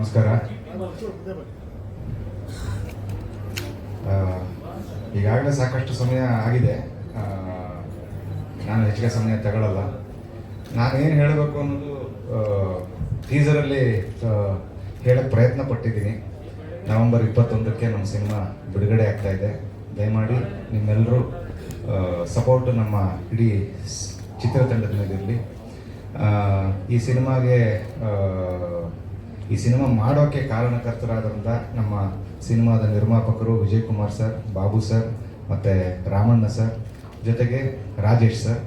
ನಮಸ್ಕಾರ. ಈಗಾಗಲೇ ಸಾಕಷ್ಟು ಸಮಯ ಆಗಿದೆ. ನಾನು ಹೆಚ್ಚಿಗೆ ಸಮಯ ತಗೊಳ್ಳಲ್ಲ ನಾನೇನು ಹೇಳಬೇಕು ಅನ್ನೋದು ಟೀಸರಲ್ಲಿ ಹೇಳಕ್ಕೆ ಪ್ರಯತ್ನ ಪಟ್ಟಿದ್ದೀನಿ. ನವೆಂಬರ್ ಇಪ್ಪತ್ತೊಂದಕ್ಕೆ ನಮ್ಮ ಸಿನಿಮಾ ಬಿಡುಗಡೆ ಆಗ್ತಾ ಇದೆ. ದಯಮಾಡಿ ನಿಮ್ಮೆಲ್ಲರೂ ಸಪೋರ್ಟ್ ನಮ್ಮ ಇಡೀ ಚಿತ್ರತಂಡದ ಇರಲಿ ಈ ಸಿನಿಮಾಗೆ ಈ ಸಿನಿಮಾ ಮಾಡೋಕ್ಕೆ ಕಾರಣಕರ್ತರಾದಂಥ ನಮ್ಮ ಸಿನಿಮಾದ ನಿರ್ಮಾಪಕರು ವಿಜಯ್ ಕುಮಾರ್ ಸರ್, ಬಾಬು ಸರ್, ಮತ್ತು ರಾಮಣ್ಣ ಸರ್, ಜೊತೆಗೆ ರಾಜೇಶ್ ಸರ್.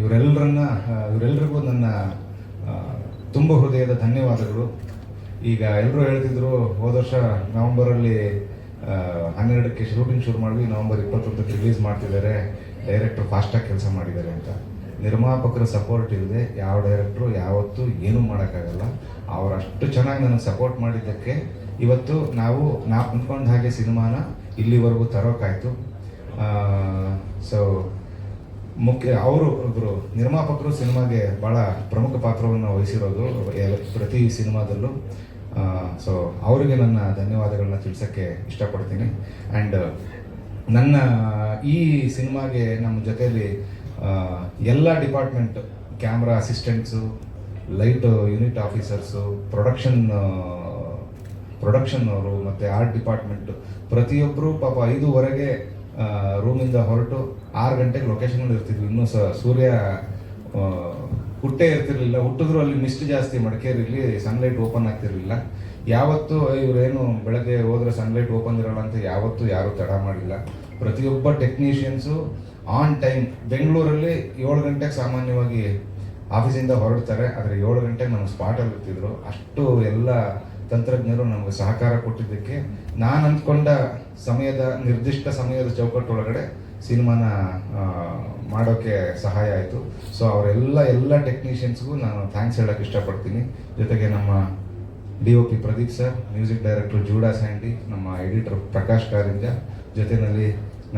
ಇವರೆಲ್ಲರನ್ನ ಇವರೆಲ್ಲರಿಗೂ ನನ್ನ ತುಂಬ ಹೃದಯದ ಧನ್ಯವಾದಗಳು. ಈಗ ಎಲ್ಲರೂ ಹೇಳ್ತಿದ್ರು, ಹೋದ ವರ್ಷ ನವಂಬರಲ್ಲಿ ಹನ್ನೆರಡಕ್ಕೆ ಶೂಟಿಂಗ್ ಶುರು ಮಾಡಿದ್ವಿ ನವಂಬರ್ ಇಪ್ಪತ್ತೊಂದಕ್ಕೆ ರಿಲೀಸ್ ಮಾಡ್ತಿದ್ದಾರೆ. ಡೈರೆಕ್ಟ್ರು ಫಾಸ್ಟಾಗಿ ಕೆಲಸ ಮಾಡಿದ್ದಾರೆ ಅಂತ. ನಿರ್ಮಾಪಕರ ಸಪೋರ್ಟ್ ಇಲ್ಲದೆ ಯಾವ ಡೈರೆಕ್ಟ್ರು ಯಾವತ್ತೂ ಏನೂ ಮಾಡೋಕ್ಕಾಗಲ್ಲ. ಅವ್ರು ಅಷ್ಟು ಚೆನ್ನಾಗಿ ನನಗೆ ಸಪೋರ್ಟ್ ಮಾಡಿದ್ದಕ್ಕೆ ಇವತ್ತು ನಾವು, ನಾ ಅಂದ್ಕೊಂಡ ಹಾಗೆ ಸಿನಿಮಾನ ಇಲ್ಲಿವರೆಗೂ ತರೋಕ್ಕಾಯಿತು ಸೊ ಮುಖ್ಯ, ಅವರು ಒಬ್ಬರು ನಿರ್ಮಾಪಕರು ಸಿನಿಮಾಗೆ ಭಾಳ ಪ್ರಮುಖ ಪಾತ್ರವನ್ನು ವಹಿಸಿರೋದು ಪ್ರತಿ ಸಿನಿಮಾದಲ್ಲೂ. ಸೊ ಅವರಿಗೆ ನನ್ನ ಧನ್ಯವಾದಗಳನ್ನ ತಿಳಿಸೋಕ್ಕೆ ಇಷ್ಟಪಡ್ತೀನಿ. ಆ್ಯಂಡ್ ನನ್ನ ಈ ಸಿನಿಮಾಗೆ ನಮ್ಮ ಜೊತೆಯಲ್ಲಿ ಎಲ್ಲ department camera assistants light unit officers, production production ಅವರು ಮತ್ತು ಆರ್ಟ್ ಡಿಪಾರ್ಟ್ಮೆಂಟು ಪ್ರತಿಯೊಬ್ಬರು ಪಾಪ ಐದೂವರೆಗೆ ರೂಮಿಂದ ಹೊರಟು ಆರು ಗಂಟೆಗೆ ಲೊಕೇಶನಲ್ಲಿ ಇರ್ತಿದ್ವಿ. ಇನ್ನೂ ಸ ಸೂರ್ಯ ಹುಟ್ಟೇ ಇರ್ತಿರ್ಲಿಲ್ಲ. ಹುಟ್ಟಿದ್ರು ಅಲ್ಲಿ ಮಿಸ್ಟ್ ಜಾಸ್ತಿ ಮಡಿಕೇರಿಲಿ ಸನ್ಲೈಟ್ ಓಪನ್ ಆಗ್ತಿರ್ಲಿಲ್ಲ. ಯಾವತ್ತೂ ಇವರೇನು ಬೆಳಗ್ಗೆ ಹೋದ್ರೆ ಸನ್ಲೈಟ್ ಓಪನ್ ಇರಲ್ಲ ಅಂತ ಯಾವತ್ತೂ ಯಾರೂ ತಡ ಮಾಡಿಲ್ಲ. ಪ್ರತಿಯೊಬ್ಬ ಟೆಕ್ನಿಷಿಯನ್ಸು ಆನ್ ಟೈಮ್ ಬೆಂಗಳೂರಲ್ಲಿ ಏಳು ಗಂಟೆಗೆ ಸಾಮಾನ್ಯವಾಗಿ ಆಫೀಸಿಂದ ಹೊರಡ್ತಾರೆ, ಆದರೆ ಏಳು ಗಂಟೆಗೆ ನಮ್ಮ ಸ್ಪಾಟಲ್ಲಿ ಇರ್ತಿದ್ರು ಅಷ್ಟು ಎಲ್ಲ ತಂತ್ರಜ್ಞರು ನಮಗೆ ಸಹಕಾರ ಕೊಟ್ಟಿದ್ದಕ್ಕೆ ನಾನು ಅಂದ್ಕೊಂಡ ಸಮಯದ, ನಿರ್ದಿಷ್ಟ ಸಮಯದ ಚೌಕಟ್ಟೊಳಗಡೆ ಸಿನಿಮಾನ ಮಾಡೋಕ್ಕೆ ಸಹಾಯ ಆಯಿತು. ಸೊ ಅವರೆಲ್ಲ, ಎಲ್ಲ ಟೆಕ್ನಿಷಿಯನ್ಸ್ಗೂ ನಾನು ಥ್ಯಾಂಕ್ಸ್ ಹೇಳೋಕ್ಕೆ ಇಷ್ಟಪಡ್ತೀನಿ. ಜೊತೆಗೆ ನಮ್ಮ D O P Pradeep sir music director Judah Sandy, ನಮ್ಮ ಎಡಿಟರ್ ಪ್ರಕಾಶ್ ಕಾರಿಂಜ, ಜೊತೆಯಲ್ಲಿ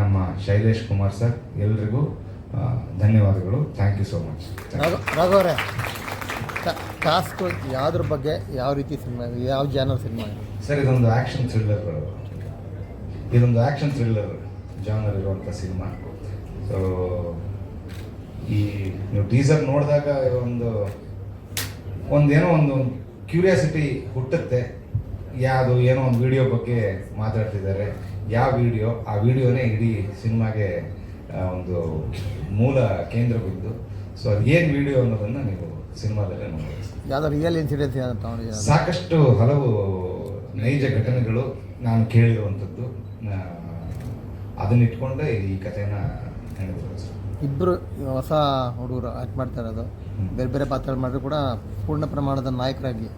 ನಮ್ಮ ಶೈಲೇಶ್ ಕುಮಾರ್ ಸರ್ ಎಲ್ರಿಗೂ ಧನ್ಯವಾದಗಳು. ಥ್ಯಾಂಕ್ ಯು ಸೋ ಮಚ್ ರಾಘ- ರಾಘವರೇ ಟಾಸ್ಕ್ ಯಾವ್ದ್ರ ಬಗ್ಗೆ ಯಾವ ರೀತಿ ಸಿನಿಮಾ ಯಾವ ಜಾನರ್ ಸಿನಿಮಾ ಸರ್ ಇದೊಂದು ಆ್ಯಕ್ಷನ್ ಥ್ರಿಲ್ಲರ್ ಇದೊಂದು ಆ್ಯಕ್ಷನ್ ಥ್ರಿಲ್ಲರ್ ಜಾನರ್ ಇರುವಂಥ ಸಿನಿಮಾ. ಸೊ ಈ ನೀವು ಟೀಸರ್ ನೋಡಿದಾಗ ಒಂದು ಒಂದೇನೋ ಒಂದು ಕ್ಯೂರಿಯಾಸಿಟಿ ಹುಟ್ಟುತ್ತೆ. ಯಾವುದು ಏನೋ ಒಂದು ವಿಡಿಯೋ ಬಗ್ಗೆ ಮಾತಾಡ್ತಿದ್ದಾರೆ. ಯಾವ ವಿಡಿಯೋ ಆ ವಿಡಿಯೋನೇ ಇಡೀ ಸಿನಿಮಾಗೆ ಒಂದು ಮೂಲ ಕೇಂದ್ರವಿದ್ದು ಸೊ ಅದು ಏನು ವಿಡಿಯೋ ಅನ್ನೋದನ್ನು ನೀವು ಸಿನಿಮಾದಲ್ಲೇ ನೋಡ್ಬೋದು. ಯಾವ್ದೋ ರಿಯಲ್ ಇನ್ಸಿಡೆನ್ಸ್ ಸಾಕಷ್ಟು ಹಲವು ನೈಜ ಘಟನೆಗಳು ನಾನು ಕೇಳಿರುವಂಥದ್ದು. ಅದನ್ನಿಟ್ಕೊಂಡೇ ಅದನ್ನ ಇಟ್ಕೊಂಡೆ ಈ ಕಥೆನ ಹೇಳಿದ್ರು ಸರ್. ಇಬ್ಬರು ಹೊಸ ಹುಡುಗರು ಆ್ಯಕ್ಟ್ ಮಾಡ್ತಾ ಇರೋದು. ಬೇರೆ ಬೇರೆ ಪಾತ್ರ ಮಾಡಿದ್ರು ಕೂಡ ಪೂರ್ಣ ಪ್ರಮಾಣದ ನಾಯಕರಾಗಿ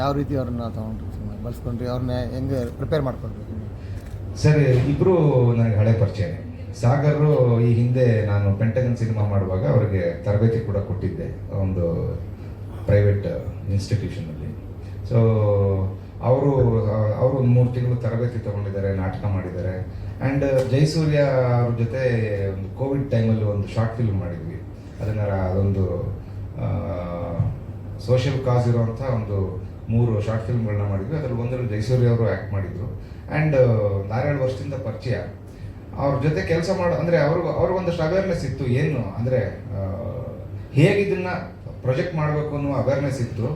ಯಾವ ರೀತಿ ಅವ್ರನ್ನ ತಗೊಂಡ್ರು ಸಿನಿಮಾ? ಬಳಸ್ಕೊಂಡ್ರಿ ಅವ್ರನ್ನ ಹೆಂಗೆ ಪ್ರಿಪೇರ್ ಮಾಡ್ಕೊಂಡ್ರಿ? ಸರಿ ಇಬ್ಬರು ನನಗೆ ಹಳೆ ಪರಿಚಯನೇ ಸಾಗರ್ ಈ ಹಿಂದೆ ನಾನು ಪೆಂಟಗನ್ ಸಿನಿಮಾ ಮಾಡುವಾಗ ಅವರಿಗೆ ತರಬೇತಿ ಕೂಡ ಕೊಟ್ಟಿದ್ದೆ, ಒಂದು ಪ್ರೈವೇಟ್ ಇನ್ಸ್ಟಿಟ್ಯೂಷನಲ್ಲಿ ಸೊ ಅವರು ಅವರು ಒಂದು ಮೂರು ತಿಂಗಳು ತರಬೇತಿ ತಗೊಂಡಿದ್ದಾರೆ, ನಾಟಕ ಮಾಡಿದ್ದಾರೆ. ಆ್ಯಂಡ್ ಜಯಸೂರ್ಯ ಅವ್ರ ಜೊತೆ ಒಂದು ಕೋವಿಡ್ ಟೈಮಲ್ಲಿ ಒಂದು ಶಾರ್ಟ್ ಫಿಲ್ಮ್ ಮಾಡಿದ್ವಿ. ಅದನ್ನ ಅದೊಂದು ಸೋಷಿಯಲ್ ಕಾಸ್ ಇರುವಂಥ ಒಂದು ಮೂರು ಶಾರ್ಟ್ ಫಿಲ್ಮ್ಗಳನ್ನ ಮಾಡಿದ್ವಿ. ಅದರಲ್ಲಿ ಒಂದರಲ್ಲಿ ಜಯಸೂರ್ಯ ಅವರು ಆ್ಯಕ್ಟ್ ಮಾಡಿದ್ರು. ಆ್ಯಂಡ್ ನಾರೇಳು ವರ್ಷದಿಂದ ಪರಿಚಯ. ಅವ್ರ ಜೊತೆ ಕೆಲಸ ಮಾಡೋ, ಅಂದರೆ ಅವ್ರಿಗೂ ಅವ್ರಿಗೊಂದಷ್ಟು ಅವೇರ್ನೆಸ್ ಇತ್ತು, ಏನು, ಅಂದರೆ ಹೇಗೆ ಇದನ್ನ ಪ್ರೊಜೆಕ್ಟ್ ಮಾಡಬೇಕು ಅನ್ನೋ ಅವೇರ್ನೆಸ್ ಇತ್ತು.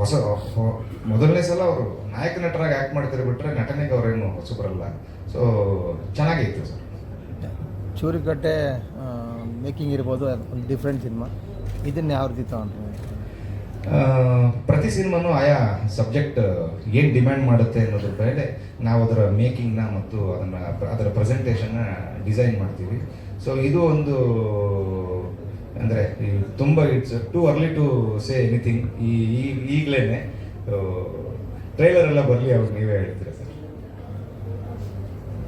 ಹೊಸ ಮೊದಲನೇ ಸಲ ಅವರು ನಾಯಕ ನಟರಾಗಿ ಆ್ಯಕ್ಟ್ ಮಾಡ್ತಾರೆ ಬಿಟ್ರೆ ನಟನೆಗೆ ಅವರೇನು ಹೊಸಬರಲ್ಲ. ಸೊ ಚೆನ್ನಾಗಿತ್ತು ಸರ್. ಚೂರಿಕಟ್ಟೆ ಮೇಕಿಂಗ್ ಇರ್ಬೋದು ಒಂದು ಡಿಫ್ರೆಂಟ್ ಸಿನಿಮಾ. ಇದನ್ನ ಯಾವ ರೀತಿ ತಗೊಂಡ್ರಿ? ಪ್ರತಿ ಸಿನಿಮಾನು ಆಯಾ ಸಬ್ಜೆಕ್ಟ್ ಏನು ಡಿಮ್ಯಾಂಡ್ ಮಾಡುತ್ತೆ ಅನ್ನೋದ್ರ ಮೇಲೆ ನಾವು ಅದರ ಮೇಕಿಂಗ್ನ ಮತ್ತು ಅದನ್ನು ಅದರ ಪ್ರೆಸೆಂಟೇಷನ್ನ ಡಿಸೈನ್ ಮಾಡ್ತೀವಿ. ಸೊ ಇದು ಒಂದು ಅಂದರೆ ತುಂಬ it's too early to say anything. ಈ ಈಗಲೇ ಟ್ರೈಲರ್ ಎಲ್ಲ ಬರಲಿ ಅವ್ರು ನೀವೇ ಹೇಳ್ತೀರಾ ಸರ್?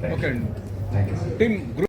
Thank you sir